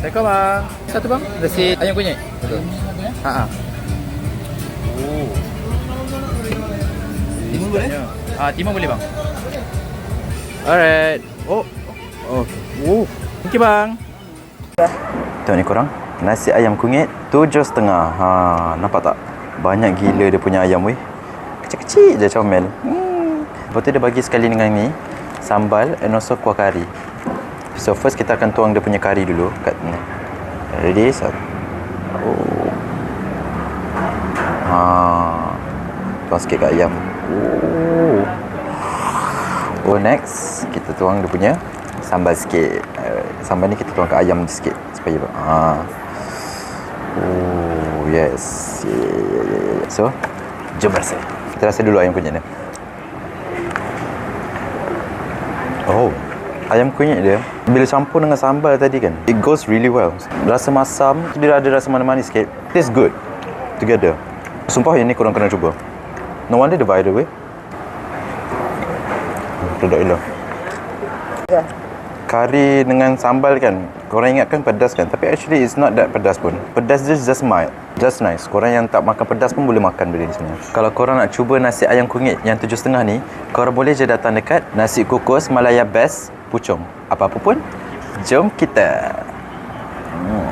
Assalamualaikum bang. Satu bang. Nasi ayam kunyit. Betul. Ha ah. Oh. Timun boleh? Ah, timun boleh bang. Alright. Oh. Oh. Oh. Thank you bang. Tengok ni korang. Nasi ayam kunyit tujuh setengah. Ha, nampak tak? Banyak gila dia punya ayam weh. Kecil-kecil je comel. Hmm. Lepas tu dia bagi sekali dengan ni sambal and also kuah kari. So first kita akan tuang dia punya kari dulu kat ni. Ready? So, oh. Ha. Tuang sikit kat ayam. Oh. Oh next kita tuang dia punya sambal sikit. Sambal ni kita tuang kat ayam sikit supaya ha. Oh yes. Yeah, yeah, yeah, yeah. So jom rasa. Kita rasa dulu ayam kunyit dia. Oh. Ayam kunyit dia bila campur dengan sambal tadi kan it goes really well. Rasa masam, dia ada rasa manis-manis sikit. Tastes good together. Sumpah yang ni korang kena cuba. No wonder dia viral weh. Produk Ella. Ya. Kari dengan sambal kan Korang ingatkan pedas kan Tapi actually it's not that pedas pun Pedas just just mild Just nice Korang yang tak makan pedas pun boleh makan benda ni sebenarnya Kalau korang nak cuba nasi ayam kunyit Yang tujuh setengah ni Korang boleh je datang dekat Nasi kukus Malaya Best Puchong apa-apa pun, jom kita. Hmm.